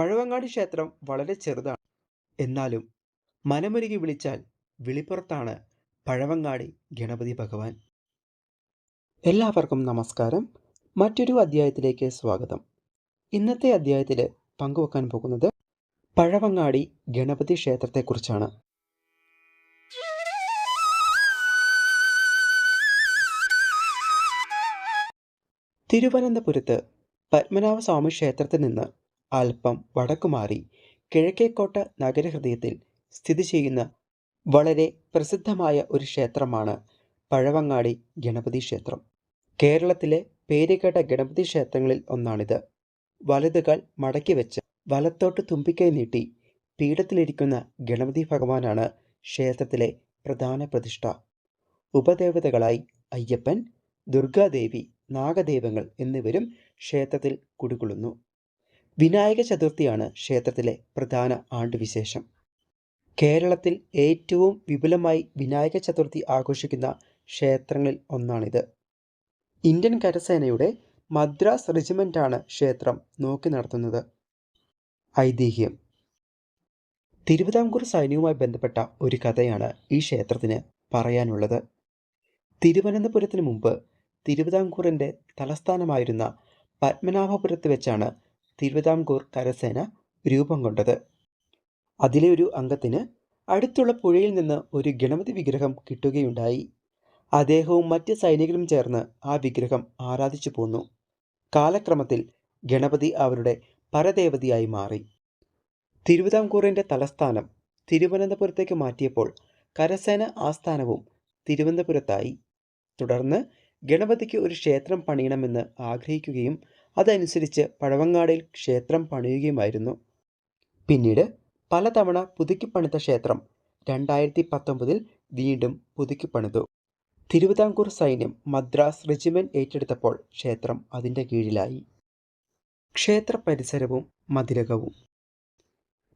പഴവങ്ങാടി ക്ഷേത്രം വളരെ ചെറുതാണ്. എന്നാലും മനമൊരുകി വിളിച്ചാൽ വിളിപ്പുറത്താണ് പഴവങ്ങാടി ഗണപതി ഭഗവാൻ. എല്ലാവർക്കും നമസ്കാരം. മറ്റൊരു അധ്യായത്തിലേക്ക് സ്വാഗതം. ഇന്നത്തെ അധ്യായത്തിൽ പങ്കുവെക്കാൻ പോകുന്നത് പഴവങ്ങാടി ഗണപതി ക്ഷേത്രത്തെക്കുറിച്ചാണ്. തിരുവനന്തപുരത്ത് പത്മനാഭസ്വാമി ക്ഷേത്രത്തിൽ നിന്ന് അല്പം വടക്കുമാറി കിഴക്കേക്കോട്ട നഗരഹൃദയത്തിൽ സ്ഥിതി ചെയ്യുന്ന വളരെ പ്രസിദ്ധമായ ഒരു ക്ഷേത്രമാണ് പഴവങ്ങാടി ഗണപതി ക്ഷേത്രം. കേരളത്തിലെ പേരുകേട്ട ഗണപതി ക്ഷേത്രങ്ങളിൽ ഒന്നാണിത്. വലതുകൾ മടക്കി വെച്ച് വലത്തോട്ട് തുമ്പിക്കൈ നീട്ടി പീഠത്തിലിരിക്കുന്ന ഗണപതി ഭഗവാനാണ് ക്ഷേത്രത്തിലെ പ്രധാന പ്രതിഷ്ഠ. ഉപദേവതകളായി അയ്യപ്പൻ ദുർഗാദേവി നാഗദേവങ്ങൾ എന്നിവരും ക്ഷേത്രത്തിൽ കുടികൊള്ളുന്നു. വിനായക ചതുർത്ഥിയാണ് ക്ഷേത്രത്തിലെ പ്രധാന ആണ്ടുവിശേഷം കേരളത്തിൽ ഏറ്റവും വിപുലമായി വിനായക ചതുർത്ഥി ആഘോഷിക്കുന്ന ക്ഷേത്രങ്ങളിൽ ഒന്നാണിത്. ഇന്ത്യൻ കരസേനയുടെ മദ്രാസ് റെജിമെന്റാണ് ക്ഷേത്രം നോക്കി നടത്തുന്നത്. ഐതിഹ്യം. തിരുവിതാംകൂർ സൈന്യവുമായി ബന്ധപ്പെട്ട ഒരു കഥയാണ് ഈ ക്ഷേത്രത്തിന് പറയാനുള്ളത്. തിരുവനന്തപുരത്തിന് മുമ്പ് തിരുവിതാംകൂറിന്റെ തലസ്ഥാനമായിരുന്ന പത്മനാഭപുരത്ത് വെച്ചാണ് തിരുവിതാംകൂർ കരസേന രൂപം കൊണ്ടത്. അതിലെ ഒരു അംഗത്തിന് അടുത്തുള്ള പുഴയിൽ നിന്ന് ഒരു ഗണപതി വിഗ്രഹം കിട്ടുകയുണ്ടായി. അദ്ദേഹവും മറ്റ് സൈനികരും ചേർന്ന് ആ വിഗ്രഹം ആരാധിച്ചു പോന്നു. കാലക്രമത്തിൽ ഗണപതി അവരുടെ പരദേവതയായി മാറി. തിരുവിതാംകൂറിന്റെ തലസ്ഥാനം തിരുവനന്തപുരത്തേക്ക് മാറ്റിയപ്പോൾ കരസേന ആസ്ഥാനവും തിരുവനന്തപുരത്തായി. തുടർന്ന് ഗണപതിക്ക് ഒരു ക്ഷേത്രം പണിയണമെന്ന് ആഗ്രഹിക്കുകയും അതനുസരിച്ച് പഴവങ്ങാടിൽ ക്ഷേത്രം പണിയുകയുമായിരുന്നു. പിന്നീട് പലതവണ പുതുക്കിപ്പണിത ക്ഷേത്രം രണ്ടായിരത്തി പത്തൊമ്പതിൽ വീണ്ടും പുതുക്കിപ്പണിതു തിരുവിതാംകൂർ സൈന്യം മദ്രാസ് റെജിമെന്റ് ഏറ്റെടുത്തപ്പോൾ ക്ഷേത്രം അതിന്റെ കീഴിലായി. ക്ഷേത്ര പരിസരവും മതിലകവും.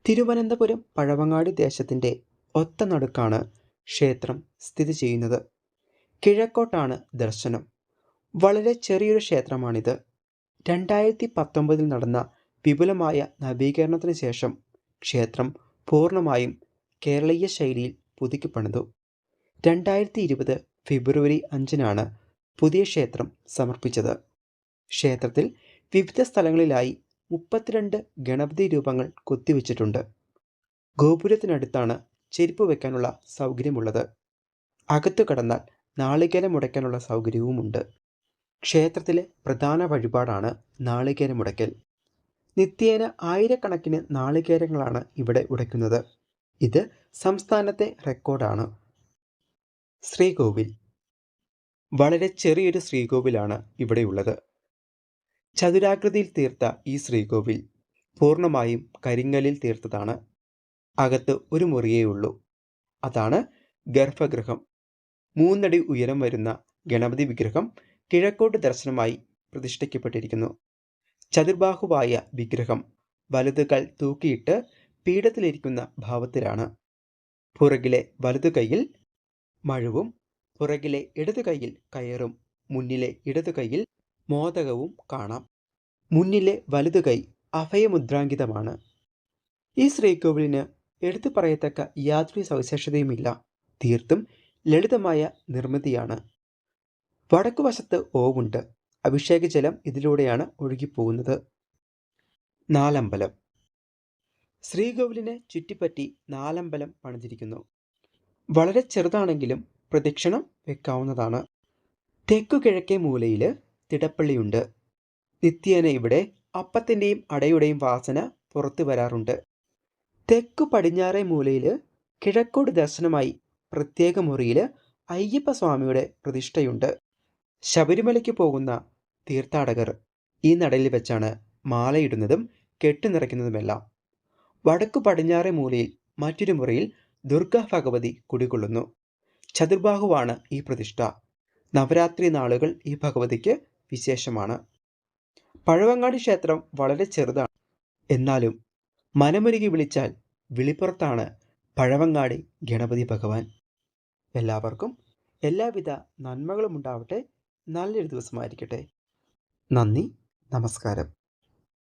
തിരുവനന്തപുരം പഴവങ്ങാടി ദേശത്തിന്റെ ഒത്ത നടുക്കാണ് ക്ഷേത്രം സ്ഥിതി ചെയ്യുന്നത്. കിഴക്കോട്ടാണ് ദർശനം. വളരെ ചെറിയൊരു ക്ഷേത്രമാണിത്. രണ്ടായിരത്തി പത്തൊമ്പതിൽ നടന്ന വിപുലമായ നവീകരണത്തിന് ശേഷം ക്ഷേത്രം പൂർണമായും കേരളീയ ശൈലിയിൽ പുതുക്കിപ്പണിതു രണ്ടായിരത്തി ഇരുപത് ഫെബ്രുവരി അഞ്ചിനാണ് പുതിയ ക്ഷേത്രം സമർപ്പിച്ചത്. ക്ഷേത്രത്തിൽ വിവിധ സ്ഥലങ്ങളിലായി മുപ്പത്തിരണ്ട് ഗണപതി രൂപങ്ങൾ കൊത്തിവെച്ചിട്ടുണ്ട്. ഗോപുരത്തിനടുത്താണ് ചെരുപ്പ് വെക്കാനുള്ള സൗകര്യമുള്ളത്. അകത്തു കടന്നാൽ നാളികേരം മുടയ്ക്കാനുള്ള സൗകര്യവുമുണ്ട്. ക്ഷേത്രത്തിലെ പ്രധാന വഴിപാടാണ് നാളികേരം മുടയ്ക്കൽ നിത്യേന ആയിരക്കണക്കിന് നാളികേരങ്ങളാണ് ഇവിടെ ഉടയ്ക്കുന്നത്. ഇത് സംസ്ഥാനത്തെ റെക്കോർഡാണ്. ശ്രീകോവിൽ. വളരെ ചെറിയൊരു ശ്രീകോവിലാണ് ഇവിടെയുള്ളത് ചതുരാകൃതിയിൽ തീർത്ത ഈ ശ്രീകോവിൽ പൂർണമായും കരിങ്കലിൽ തീർത്തതാണ്. അകത്ത് ഒരു മുറിയേ ഉള്ളൂ. അതാണ് ഗർഭഗൃഹം. മൂന്നടി ഉയരം വരുന്ന ഗണപതി വിഗ്രഹം കിഴക്കോട്ട് ദർശനമായി പ്രതിഷ്ഠിക്കപ്പെട്ടിരിക്കുന്നു. ചതുർബാഹുവായ വിഗ്രഹം വലതുകൾ തൂക്കിയിട്ട് പീഠത്തിലിരിക്കുന്ന ഭാവത്തിലാണ്. പുറകിലെ വലതു കൈയിൽ മഴുവും പുറകിലെ ഇടതു കൈയിൽ കയറും മുന്നിലെ ഇടതു കൈയിൽ മോദകവും കാണാം. മുന്നിലെ വലതു കൈ അഭയമുദ്രാങ്കിതമാണ്. ഈ ശ്രീകോവിലിന് എടുത്തു പറയത്തക്ക യാതൊരു സവിശേഷതയുമില്ല. തീർത്തും ലളിതമായ നിർമ്മിതിയാണ്. വടക്കുവശത്ത് ഓവുണ്ട് അഭിഷേക ജലം ഇതിലൂടെയാണ് ഒഴുകിപ്പോകുന്നത്. നാലമ്പലം. ശ്രീകോവിലിനെ ചുറ്റിപ്പറ്റി നാലമ്പലം പണിതിരിക്കുന്നു. വളരെ ചെറുതാണെങ്കിലും പ്രദക്ഷിണം വെക്കാവുന്നതാണ്. തെക്കു കിഴക്കേ മൂലയിൽ തിടപ്പള്ളിയുണ്ട്. നിത്യേന ഇവിടെ അപ്പത്തിന്റെയും അടയുടെയും വാസന പുറത്തു വരാറുണ്ട്. തെക്കു പടിഞ്ഞാറേ മൂലയിൽ കിഴക്കോട് ദർശനമായി പ്രത്യേക മുറിയിൽ അയ്യപ്പസ്വാമിയുടെ പ്രതിഷ്ഠയുണ്ട്. ശബരിമലയ്ക്ക് പോകുന്ന തീർത്ഥാടകർ ഈ നടയിൽ വെച്ചാണ് മാലയിടുന്നതും കെട്ടുനിറയ്ക്കുന്നതുമെല്ലാം വടക്കു പടിഞ്ഞാറെ മൂലയിൽ മറ്റൊരു മുറിയിൽ ദുർഗ ഭഗവതി കുടികൊള്ളുന്നു. ചതുർബാഹുവാണ് ഈ പ്രതിഷ്ഠ. നവരാത്രി നാളുകൾ ഈ ഭഗവതിക്ക് വിശേഷമാണ്. പഴവങ്ങാടി ക്ഷേത്രം വളരെ ചെറുതാണ്. എന്നാലും മനമൊരുകി വിളിച്ചാൽ വിളിപ്പുറത്താണ് പഴവങ്ങാടി ഗണപതി ഭഗവാൻ. എല്ലാവർക്കും എല്ലാവിധ നന്മകളും ഉണ്ടാവട്ടെ. നല്ലൊരു ദിവസമായിരിക്കട്ടെ. നന്ദി നമസ്കാരം.